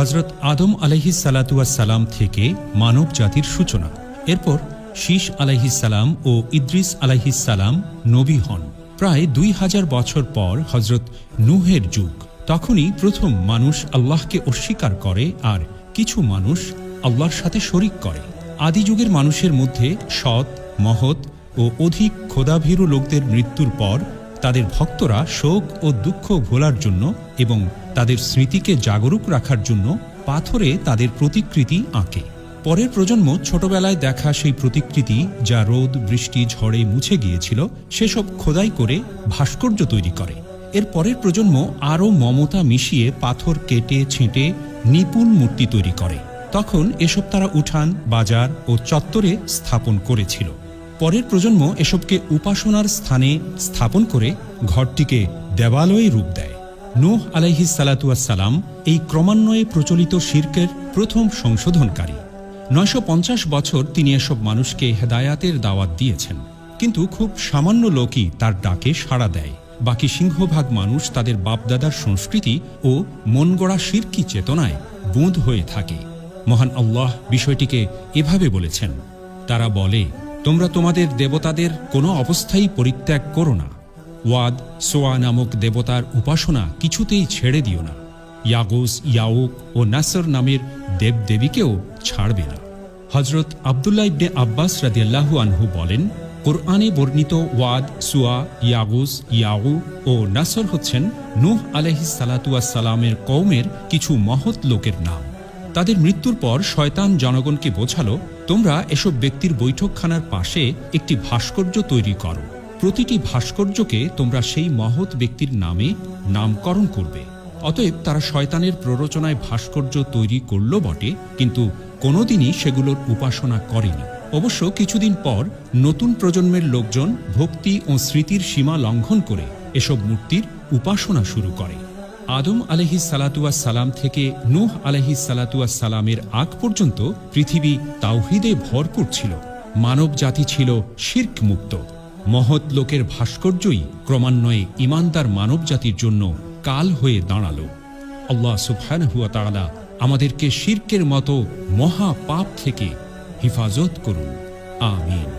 হজরত আদম আলহিস সালাম থেকে মানব জাতির সূচনা। এরপর শীষ আলাইহিসালাম ও ইদ্রিস আলাইহিসালাম নবী হন। প্রায় দুই হাজার বছর পর হজরত নুহের যুগ। তখনই প্রথম মানুষ আল্লাহকে অস্বীকার করে আর কিছু মানুষ আল্লাহর সাথে শরিক করে। আদি যুগের মানুষের মধ্যে সৎ, মহৎ ও অধিক ক্ষোধাভীরু লোকদের মৃত্যুর পর তাদের ভক্তরা শোক ও দুঃখ ভোলার জন্য এবং তাদের স্মৃতিকে জাগরুক রাখার জন্য পাথরে তাদের প্রতিকৃতি আঁকে। পরের প্রজন্ম ছোটবেলায় দেখা সেই প্রতিকৃতি যা রোদ, বৃষ্টি, ঝড়ে মুছে গিয়েছিল, সেসব খোদাই করে ভাস্কর্য তৈরি করে। এর পরের প্রজন্ম আরও মমতা মিশিয়ে পাথর কেটে, ছেঁটে নিপুণ মূর্তি তৈরি করে। তখন এসব তারা উঠান, বাজার ও চত্বরে স্থাপন করেছিল। পরের প্রজন্ম এসবকে উপাসনার স্থানে স্থাপন করে ঘরটিকে দেবালয়ে রূপ দেয়। নূহ আলাইহিস সালাম এই ক্রমান্বয়ে প্রচলিত শির্কের প্রথম সংশোধনকারী। নয়শো পঞ্চাশ বছর তিনি এসব মানুষকে হেদায়াতের দাওয়াত দিয়েছেন। কিন্তু খুব সামান্য লোকই তার ডাকে সাড়া দেয়। বাকি সিংহভাগ মানুষ তাদের বাপদাদার সংস্কৃতি ও মনগড়া শিরকি চেতনায় বুঁদ হয়ে থাকে। মহান আল্লাহ বিষয়টিকে এভাবে বলেছেন, তারা বলে, তোমরা তোমাদের দেবতাদের কোনো অবস্থায় পরিত্যাগ করো না। ওয়াদ, সোয়া নামক দেবতার উপাসনা কিছুতেই ছেড়ে দিও না। ইয়াগুস, ইয়াউক ও নাসর নামের দেবদেবীকেও ছাড়বে না। হজরত আবদুল্লাহ ইবনে আব্বাস রাদিয়াল্লাহু আনহু বলেন, কোরআনে বর্ণিত ওয়াদ, সুয়া, ইয়াগুস, ইয়াউ ও নাসর হচ্ছেন নূহ আলহিস সালামের কৌমের কিছু মহৎ লোকের নাম। তাদের মৃত্যুর পর শয়তান জনগণকে বোঝালো, তোমরা এসব ব্যক্তির বৈঠকখানার পাশে একটি ভাস্কর্য তৈরি করো। প্রতিটি ভাস্কর্যকে তোমরা সেই মহৎ ব্যক্তির নামে নামকরণ করবে। অতএব তারা শয়তানের প্ররোচনায় ভাস্কর্য তৈরি করল বটে, কিন্তু কোনোদিনই সেগুলোর উপাসনা করেনি। অবশ্য কিছুদিন পর নতুন প্রজন্মের লোকজন ভক্তি ও স্মৃতির সীমা লঙ্ঘন করে এসব মূর্তির উপাসনা শুরু করে। আদম আলহি সালাতুয়া সালাম থেকে নূহ আলহি সালাতুয়া সালামের আগ পর্যন্ত পৃথিবী তাওহিদে ভরপুর ছিল। মানব জাতি ছিল শির্ক মুক্ত মহৎ লোকের ভাস্কর্যই ক্রমান্বয়ে ইমানদার মানব জাতির জন্য কাল হয়ে দাঁড়াল। আল্লাহ সুফানহুয়া তালা আমাদেরকে শির্কের মতো মহা পাপ থেকে হেফাজত করুন। আমিন।